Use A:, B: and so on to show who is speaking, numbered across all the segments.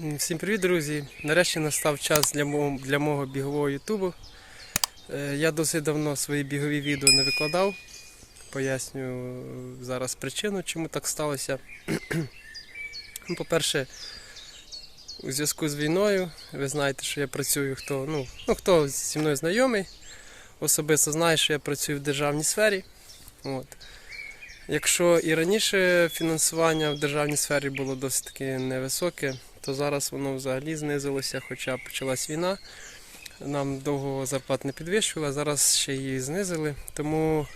A: Всім привіт, друзі! Нарешті настав час для мого, для мого бігового ютубу. Е, Я досить давно свої бігові відео не викладав. Поясню е, зараз причину, чому так сталося. Ну, По-перше, у зв'язку з війною, ви знаєте, що я працюю, хто, ну, ну, хто зі мною знайомий, особисто знає, що я працюю в державній сфері. От. Якщо і раніше фінансування в державній сфері було досить таки невисоке, то зараз воно взагалі знизилося, хоча почалась війна. Нам довго зарплат не підвищували, зараз ще її знизили. Тому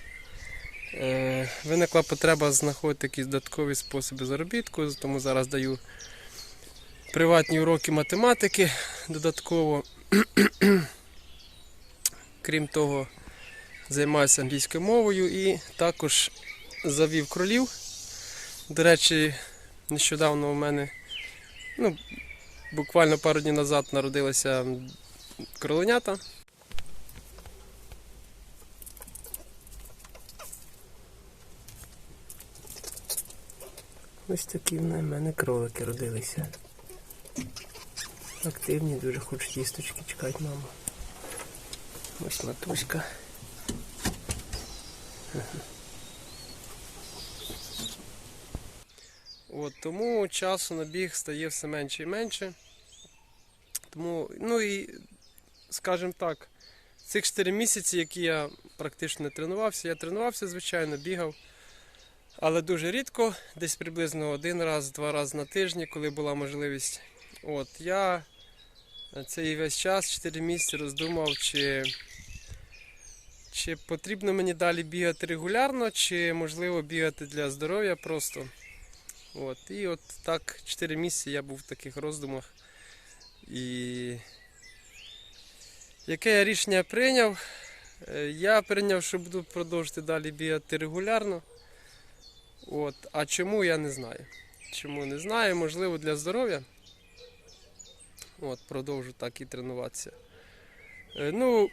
A: е, виникла потреба знаходити якісь додаткові способи заробітку, тому зараз даю приватні уроки математики додатково. Крім того, займаюся англійською мовою і також завів кролів. До речі, нещодавно у мене, ну, буквально пару днів назад народилися кроленята. Ось такі в мене кролики родилися. Активні, дуже хочуть їсточки чекають маму. Ось матуська. От, тому часу на біг стає все менше і менше. Тому, ну і, скажімо так, цих 4 місяці, які я практично не тренувався, я тренувався, звичайно, бігав. Але дуже рідко, десь приблизно один раз, два рази на тижні, коли була можливість. От, я цей весь час, 4 місяці, роздумав, чи, чи потрібно мені далі бігати регулярно, чи можливо бігати для здоров'я просто. От, і от так 4 місяці я був в таких роздумах. І яке я рішення прийняв? Е, Я прийняв, що буду продовжувати далі бігати регулярно. От, а чому я не знаю. Чому не знаю, можливо, для здоров'я. От, продовжу так і тренуватися. Е, Ну,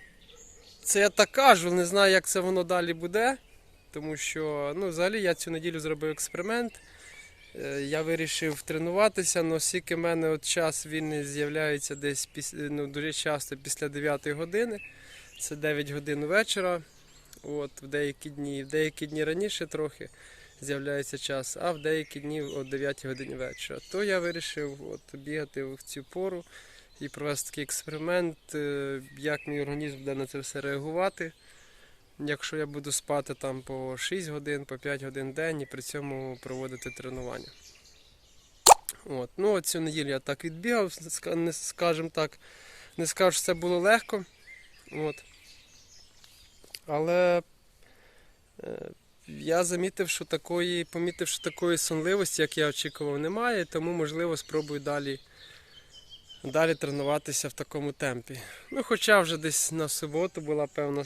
A: це я так кажу, не знаю, як це воно далі буде. Тому що, ну, взагалі я цю неділю зробив експеримент. Е, Я вирішив тренуватися, але оскільки в мене от час вільний з'являється десь після, ну, дуже часто після 9 години. Це 9 годин вечора. От, в деякі дні, в деякі дні раніше трохи з'являється час, а в деякі дні о 9 годині вечора. То я вирішив от, бігати в цю пору і провести такий експеримент, е, як мій організм буде на це все реагувати. Якщо я буду спати там по 6 годин, по 5 годин день і при цьому проводити тренування. От. Ну, цю неділю я так відбігав, не скажімо так, не скажу, що це було легко. От. Але е, я замітив, що такої, помітив, що такої сонливості, як я очікував, немає, тому можливо спробую далі, далі тренуватися в такому темпі. Ну, хоча вже десь на суботу була певна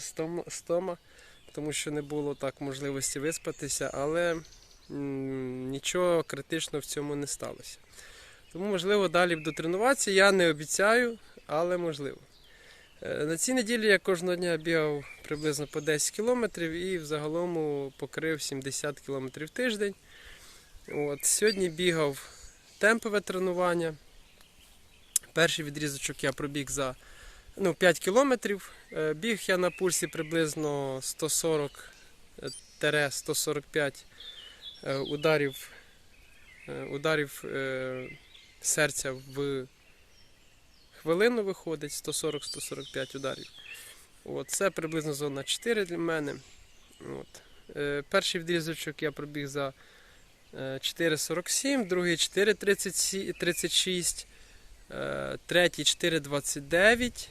A: стома, тому що не було так можливості виспатися, але нічого критичного в цьому не сталося. Тому, можливо, далі буду тренуватися. Я не обіцяю, але можливо. Е, На цій неділі я кожного дня бігав приблизно по 10 кілометрів і взагалом покрив 70 кілометрів тиждень. От, сьогодні бігав темпове тренування. Перший відрізочок я пробіг за ну, 5 кілометрів. Е, Біг я на пульсі приблизно 140-145 е, ударів, е, ударів е, серця в хвилину виходить 140-145 ударів. От, це приблизно зона 4 для мене. От. Перший відрізочок я пробіг за е, 4,47, другий 4,36, е, третій 4,29,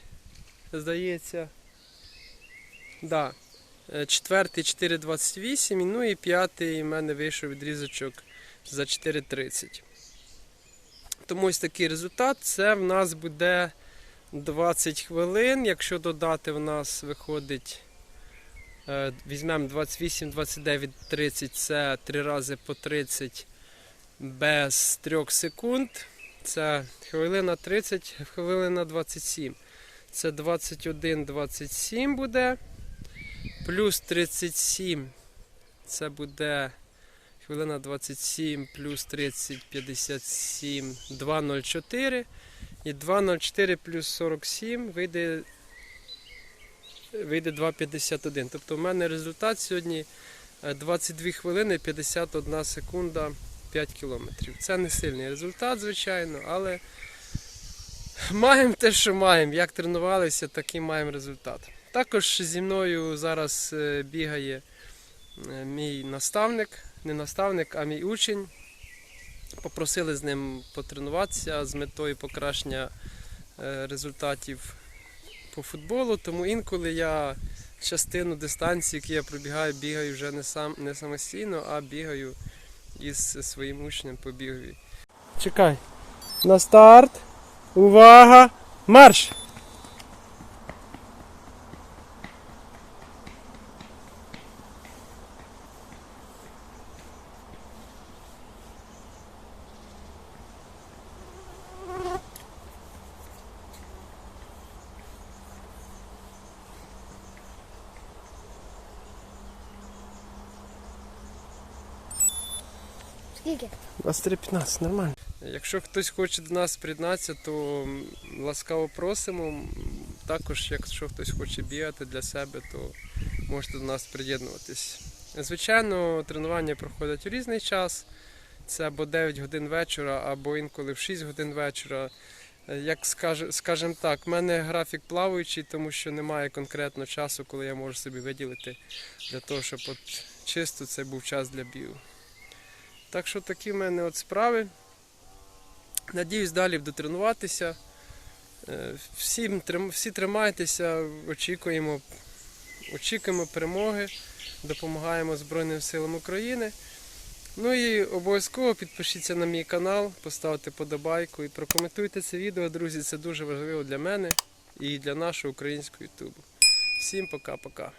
A: здається. Да. Е, Четвертий 4,28, ну і п'ятий в мене вийшов відрізочок за 4,30. Тому ось такий результат. Це в нас буде 20 хвилин. Якщо додати, в нас виходить. е, Візьмемо 28, 29, 30, це 3 рази по 30 без 3 секунд. Це хвилина 30, хвилина 27. Це 21, 27 буде. Плюс 37. Це буде Хвилина 27 плюс 30, 57, 2,04. І 2,04 плюс 47 вийде, вийде 2,51. Тобто в мене результат сьогодні е, 22 хвилини 51 секунда 5 кілометрів. Це не сильний результат, звичайно, але маємо те, що маємо. Як тренувалися, такий маємо результат. Також зі мною зараз е, бігає е, мій наставник, не наставник, а мій учень. Попросили з ним потренуватися з метою покращення е, результатів по футболу, тому інколи я частину дистанції, які я пробігаю, бігаю вже не сам не самостійно, а бігаю із своїм учнем по бігові. Чекай. На старт. Увага! Марш!
B: Скільки?
A: 23.15, нормально. Якщо хтось хоче до нас приєднатися, то ласкаво просимо. Також, якщо хтось хоче бігати для себе, то можете до нас приєднуватись. Звичайно, тренування проходять у різний час. Це або 9 годин вечора, або інколи в 6 годин вечора. Е, Як скаже, скажімо так, в мене графік плаваючий, тому що немає конкретно часу, коли я можу собі виділити для того, щоб от чисто це був час для бігу. Так що такі в мене от справи. Надіюсь, далі буду тренуватися. Е, Всім, всі тримайтеся, очікуємо, очікуємо перемоги, допомагаємо Збройним силам України. Ну і обов'язково підпишіться на мій канал, поставте подобайку і прокоментуйте це відео, друзі. Це дуже важливо для мене і для нашого українського ютубу. Всім пока-пока.